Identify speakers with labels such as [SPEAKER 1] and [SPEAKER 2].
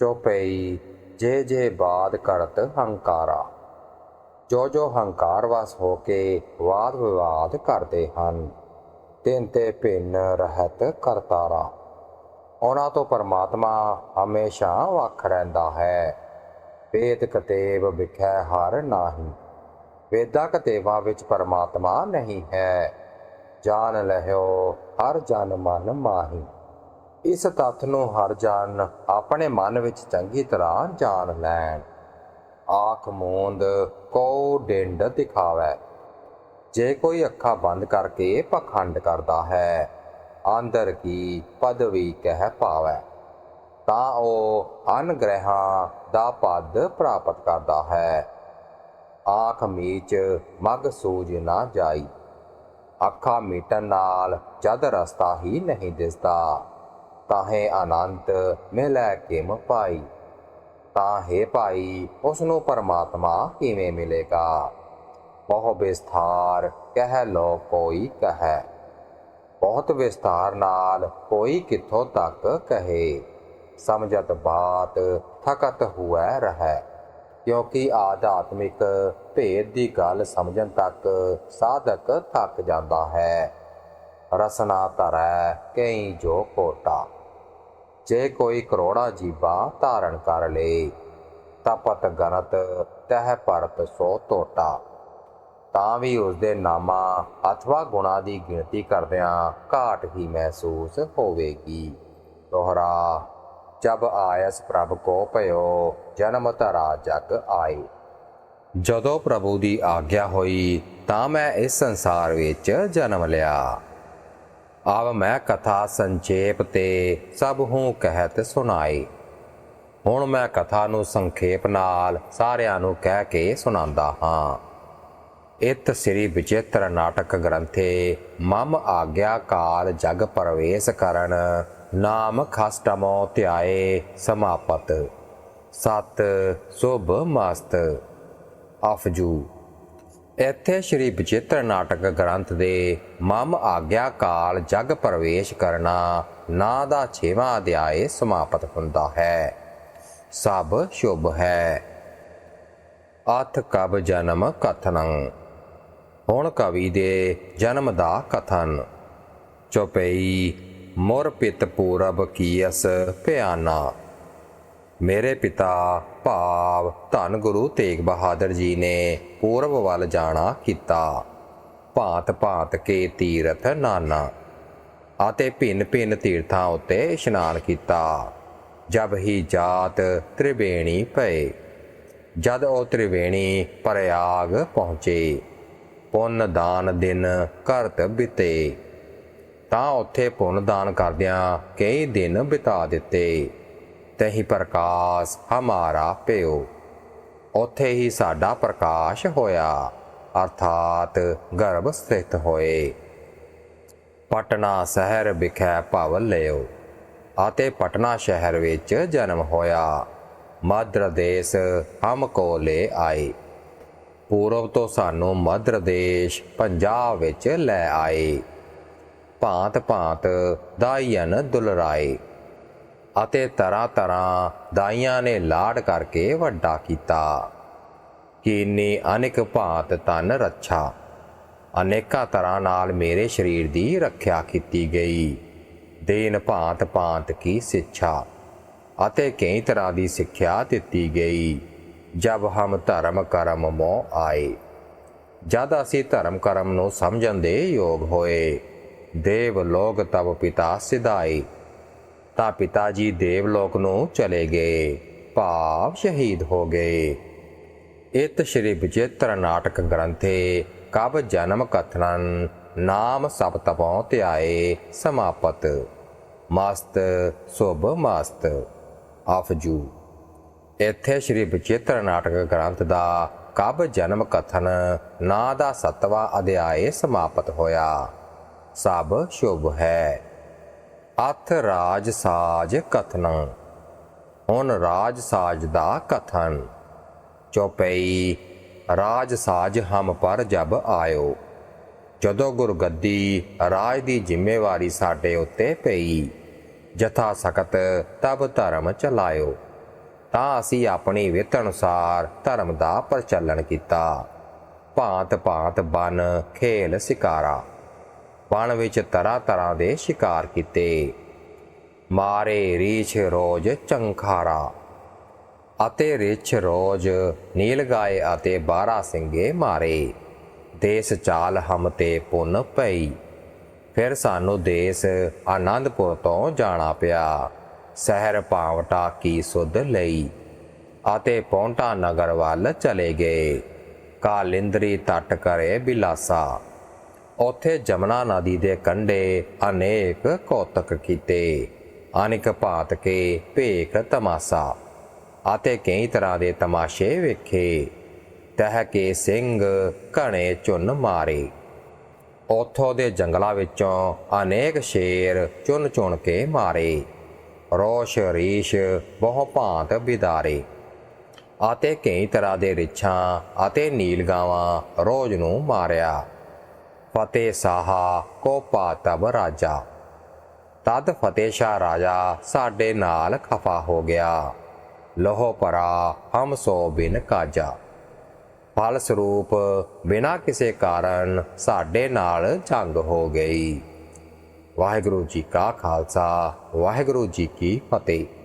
[SPEAKER 1] ਚੋਪਈ ਜੇ ਜੇ ਬਾਦ ਕਰਤ ਹੰਕਾਰਾ। ਜੋ ਜੋ ਹੰਕਾਰ ਵਸ ਹੋ ਕੇ ਵਾਦ ਵਿਵਾਦ ਕਰਦੇ ਹਨ, ਤਿੰਨ ਤੇ ਭਿੰਨ ਰਹਿਤ ਕਰਤਾਰਾ। ਉਹਨਾਂ ਤੋਂ ਪਰਮਾਤਮਾ ਹਮੇਸ਼ਾ ਵੱਖ ਰਹਿੰਦਾ ਹੈ। ਵੇਦ ਕਤੇਬ ਵਿਖੈ ਹਰ ਨਾਹੀ। ਵੇਦਾਂ ਕਤੇਬਾਂ ਵਿੱਚ ਪਰਮਾਤਮਾ ਨਹੀਂ ਹੈ। ਜਾਣ ਲਹਿਓ ਹਰ ਜਨ ਮਨ ਮਾਹੀ। ਇਸ ਤੱਥ ਨੂੰ ਹਰ ਜਨ ਆਪਣੇ ਮਨ ਵਿੱਚ ਚੰਗੀ ਤਰ੍ਹਾਂ ਜਾਣ ਲੈਣ। ਆਖ ਮੂੰਦ ਕੋ ਡਿੰਡ ਦਿਖਾਵੇ। ਜੇ ਕੋਈ ਅੱਖਾਂ ਬੰਦ ਕਰਕੇ ਪਖੰਡ ਕਰਦਾ ਹੈ, ਅੰਦਰ ਕੀ ਪਦਵੀ ਕਹਿ ਪਾਵੇ। ਤਾਂ ਉਹ ਅਨਗ੍ਰਹਾਂ ਦਾ ਪਦ ਪ੍ਰਾਪਤ ਕਰਦਾ ਹੈ। ਆਖ ਮੀਚ, ਮਗ ਸੂਝ ਨਾ ਜਾਈ। ਅੱਖਾਂ ਮੀਟਣ ਨਾਲ ਜਦ ਰਸਤਾ ਹੀ ਨਹੀਂ ਦਿਸਦਾ। ਤਾਹੇ ਅਨੰਤ ਮਿਲੈ ਕਿਮ ਪਾਈ? ਤਾਂ ਹੈ ਭਾਈ ਉਸ ਨੂੰ ਪਰਮਾਤਮਾ ਕਿਵੇਂ ਮਿਲੇਗਾ? ਬਹੁ ਵਿਸਥਾਰ ਕਹਿ ਲੋ ਕੋਈ ਕਹੈ। ਬਹੁਤ ਵਿਸਤਾਰ ਨਾਲ ਕੋਈ ਕਿੱਥੋਂ ਤੱਕ ਕਹੇ। ਸਮਝਤ ਬਾਤ ਥਕਤ ਹੁਐ ਰਹੈ। ਕਿਉਂਕਿ ਆਧਾਤਮਿਕ ਭੇਦ ਦੀ ਗੱਲ ਸਮਝਣ ਤੱਕ ਸਾਧਕ ਥੱਕ ਜਾਂਦਾ ਹੈ। ਰਸਨਾ ਧਰੈ ਕਈ ਜੋ ਕੋਟਾ। ਜੇ ਕੋਈ ਕਰੋੜਾ ਜੀਵਾ ਧਾਰਨ ਕਰ ਲੇ ਤਪਤ ਗਨਤ ਤਹ ਪਰਤ ਸੋ ਟੋਟਾ ਤਾਂ ਵੀ ਉਸ ਦੇ ਨਾਮਾ ਅਥਵਾ ਗੁਣਾ ਦੀ ਗਿਣਤੀ ਕਰਦਿਆਂ ਘਾਟ ਹੀ ਮਹਿਸੂਸ ਹੋਵੇਗੀ। ਦੋਹਰਾ, ਜਬ ਆਇਸ ਪ੍ਰਭ ਕੋ ਭਇਓ, ਜਨਮ ਧਰਾ ਜਗ ਆਏ। ਜਦੋਂ ਪ੍ਰਭੂ ਦੀ ਆਗਿਆ ਹੋਈ, ਤਾਂ ਮੈਂ ਇਸ ਸੰਸਾਰ ਵਿੱਚ ਜਨਮ ਲਿਆ। ਆਵ ਮੈਂ ਕਥਾ ਸੰਖੇਪ ਤੇ ਸਭ ਹੂੰ ਕਹਿਤ ਸੁਣਾਈ। ਹੁਣ ਮੈਂ ਕਥਾ ਨੂੰ ਸੰਖੇਪ ਨਾਲ ਸਾਰਿਆਂ ਨੂੰ ਕਹਿ ਕੇ ਸੁਣਾਉਂਦਾ ਹਾਂ। ਇਤ ਸ੍ਰੀ ਵਿਚਿਤ੍ਰ ਨਾਟਕ ਗ੍ਰੰਥੇ, ਮਮ ਆਗਿਆ ਕਾਲ ਜਗ ਪ੍ਰਵੇਸ਼ ਕਰਨ, ਨਾਮ ਖਸਟਮੋ ਧਿਆਏ ਸਮਾਪਤ। ਸਤ, ਸੁਭ ਮਸਤ। ਅਫਜੂ ਇੱਥੇ ਸ਼੍ਰੀ ਬਚਿੱਤਰ ਨਾਟਕ ਗ੍ਰੰਥ ਦੇ ਮਮ ਆਗਿਆ ਕਾਲ ਜਗ ਪ੍ਰਵੇਸ਼ ਕਰਨਾ ਨਾ ਦਾ 6ਵਾਂ ਅਧਿਆਏ ਸਮਾਪਤ ਹੁੰਦਾ ਹੈ। ਸਭ ਸ਼ੁਭ ਹੈ। ਅਥ ਕਬ ਜਨਮ ਕਥਨੰ। ਹੁਣ ਕਵੀ ਦੇ ਜਨਮ ਦਾ ਕਥਨ। ਚੁਪਈ ਮੋਰ ਪਿਤ ਪੂਰਬ ਕੀਸ ਭਿਆਨਾ। ਮੇਰੇ ਪਿਤਾ ਭਾਵ ਧੰਨ ਗੁਰੂ ਤੇਗ ਬਹਾਦਰ ਜੀ ਨੇ ਪੂਰਬ ਵੱਲ ਜਾਣਾ ਕੀਤਾ। ਭਾਂਤ ਭਾਂਤ ਕੇ ਤੀਰਥ ਨਾਨਾ ਅਤੇ ਭਿੰਨ ਭਿੰਨ ਤੀਰਥਾਂ ਉੱਤੇ ਇਸ਼ਨਾਨ ਕੀਤਾ। ਜਬ ਹੀ ਜਾਤ ਤ੍ਰਿਵੇਣੀ ਪਏ, ਜਦ ਉਹ ਤ੍ਰਿਵੇਣੀ ਪ੍ਰਯਾਗ ਪਹੁੰਚੇ, ਪੁੰਨ ਦਾਨ ਦਿਨ ਕਰਤ ਬਿਤੇ। ਤਾਂ ਉੱਥੇ ਪੁੰਨ ਦਾਨ ਕਰਦਿਆਂ ਕਈ ਦਿਨ ਬਿਤਾ ਦਿੱਤੇ। ਤਹੀਂ ਪ੍ਰਕਾਸ਼ ਹਮਾਰਾ ਪਿਓ। ਉੱਥੇ ਹੀ ਸਾਡਾ ਪ੍ਰਕਾਸ਼ ਹੋਇਆ, ਅਰਥਾਤ ਗਰਭ ਸਥਿਤ ਹੋਏ। ਪਟਨਾ ਸ਼ਹਿਰ ਵਿਖੇ ਭਵ ਲਿਓ ਅਤੇ ਪਟਨਾ ਸ਼ਹਿਰ ਵਿੱਚ ਜਨਮ ਹੋਇਆ। ਮਦਰ ਦੇਸ਼ ਹਮ ਕੋ ਲੈ ਆਏ। ਪੂਰਬ ਤੋਂ ਸਾਨੂੰ ਮਦਰ ਦੇਸ਼ ਪੰਜਾਬ ਵਿੱਚ ਲੈ ਆਏ। ਭਾਂਤ ਭਾਂਤ ਦਾਈਨ ਦੁਲਰਾਏ। ਅਤੇ ਤਰ੍ਹਾਂ ਤਰ੍ਹਾਂ ਦਾਈਆਂ ਨੇ ਲਾਡ ਕਰਕੇ ਵੱਡਾ ਕੀਤਾ। ਕੀਨੀ ਅਨੇਕ ਭਾਂਤ ਤਨ ਰੱਛਾ। ਅਨੇਕਾਂ ਤਰ੍ਹਾਂ ਨਾਲ ਮੇਰੇ ਸਰੀਰ ਦੀ ਰੱਖਿਆ ਕੀਤੀ ਗਈ। ਦੇਨ ਭਾਂਤ ਭਾਂਤ ਕੀ ਸਿੱਖਿਆ ਅਤੇ ਕਈ ਤਰ੍ਹਾਂ ਦੀ ਸਿੱਖਿਆ ਦਿੱਤੀ ਗਈ। ਜਬ ਹਮ ਧਰਮ ਕਰਮ ਮੋ ਆਏ। ਜਦ ਅਸੀਂ ਧਰਮ ਕਰਮ ਨੂੰ ਸਮਝਣ ਦੇ ਯੋਗ ਹੋਏ, ਦੇਵ ਲੋਕ ਤਬ ਪਿਤਾ ਸਿਧਾਈ ਤਾਂ ਪਿਤਾ ਜੀ ਦੇਵ ਲੋਕ ਨੂੰ ਚਲੇ ਗਏ, ਭਾਵ ਸ਼ਹੀਦ ਹੋ ਗਏ। ਇਤ ਸ਼੍ਰੀ ਵਿਚਿਤ੍ਰ ਨਾਟਕ ਗ੍ਰੰਥੇ ਕਬ ਜਨਮ ਕਥਨਨ ਨਾਮ ਸਪਤਪੋਂ ਧਿਆਏ ਸਮਾਪਤ। ਮਸਤ, ਸੁਭ ਮਸਤ। ਅਫਜੂ ਇੱਥੇ ਸ਼੍ਰੀ ਵਿਚਿਤ੍ਰ ਨਾਟਕ ਗ੍ਰੰਥ ਦਾ ਕਬ ਜਨਮ ਕਥਨ ਨਾਂ ਦਾ ਸਤਵਾ ਅਧਿਆਏ ਸਮਾਪਤ ਹੋਇਆ। ਸਭ ਸ਼ੁਭ ਹੈ। ਅਥ ਰਾਜ ਸਾਜ ਕਥਨ, ਹੁਣ ਰਾਜ ਸਾਜ ਦਾ ਕਥਨ। ਚੌਪਈ, ਰਾਜ ਸਾਜ ਹਮ ਪਰ ਜਬ ਆਇਓ। ਜਦੋਂ ਗੁਰਗੱਦੀ ਰਾਜ ਦੀ ਜ਼ਿੰਮੇਵਾਰੀ ਸਾਡੇ ਉੱਤੇ ਪਈ, ਜਥਾ ਸਕਤ ਤਬ ਧਰਮ ਚਲਾਇਓ। ਤਾਂ ਅਸੀਂ ਆਪਣੀ ਵਿੱਤ ਅਨੁਸਾਰ ਧਰਮ ਦਾ ਪ੍ਰਚਲਨ ਕੀਤਾ। ਭਾਂਤ ਭਾਂਤ ਬਨ ਖੇਲ ਸ਼ਿਕਾਰਾ। ਵਣ ਵਿੱਚ ਤਰ੍ਹਾਂ ਤਰ੍ਹਾਂ ਦੇ ਸ਼ਿਕਾਰ ਕੀਤੇ। ਮਾਰੇ ਰੀਛ ਰੋਜ ਚੰਖਾਰਾ ਅਤੇ ਰਿਛ ਰੋਜ ਨੀਲ ਗਾਏ ਅਤੇ ਬਾਰਾ ਸਿੰਘੇ ਮਾਰੇ। ਦੇਸ ਚਾਲ ਹਮ ਤੇ ਪੁੰਨ ਪਈ। ਫਿਰ ਸਾਨੂੰ ਦੇਸ ਆਨੰਦਪੁਰ ਤੋਂ ਜਾਣਾ ਪਿਆ। ਸ਼ਹਿਰ ਪਾਵਟਾ ਕੀ ਸੁਧ ਲਈ ਅਤੇ ਪੌਂਟਾ ਨਗਰ ਵੱਲ ਚਲੇ ਗਏ। ਕਾਲਿੰਦਰੀ ਤੱਟ ਕਰੇ ਬਿਲਾਸਾ। ਉੱਥੇ ਜਮਨਾ ਨਦੀ ਦੇ ਕੰਢੇ ਅਨੇਕ ਕੌਤਕ ਕੀਤੇ। ਅਨੇਕ ਭਾਤ ਕੇ ਭੇਖ ਤਮਾਸਾ ਅਤੇ ਕਈ ਤਰ੍ਹਾਂ ਦੇ ਤਮਾਸ਼ੇ ਵੇਖੇ। ਤਹ ਕੇ ਸਿੰਘ ਘਣੇ ਚੁੰਨ ਮਾਰੇ। ਉਥੋਂ ਦੇ ਜੰਗਲਾਂ ਵਿੱਚੋਂ ਅਨੇਕ ਸ਼ੇਰ ਚੁੰਨ ਚੁਣ ਕੇ ਮਾਰੇ। ਰੋਸ਼ ਰੀਸ਼ ਬਹੁ ਭਾਂਤ ਬਿਦਾਰੇ ਅਤੇ ਕਈ ਤਰ੍ਹਾਂ ਦੇ ਰਿਛਾਂ ਅਤੇ ਨੀਲਗਾਵਾਂ ਰੋਜ਼ ਨੂੰ ਮਾਰਿਆ। ਫਤਿਹ ਸਾਹਾ ਕੋਪਾ ਤਬ ਰਾਜਾ। ਤਦ ਫਤਿਹ ਸ਼ਾਹ ਰਾਜਾ ਸਾਡੇ ਨਾਲ ਖਫਾ ਹੋ ਗਿਆ। ਲੋਹ ਪਰਾ, ਹਮ ਸੋ ਬਿਨ ਕਾਜਾ। ਫਲ ਸਰੂਪ ਬਿਨਾ ਕਿਸੇ ਕਾਰਨ ਸਾਡੇ ਨਾਲ ਜੰਗ ਹੋ ਗਈ। ਵਾਹਿਗੁਰੂ ਜੀ ਕਾ ਖਾਲਸਾ, ਵਾਹਿਗੁਰੂ ਜੀ ਕੀ ਫਤਿਹ।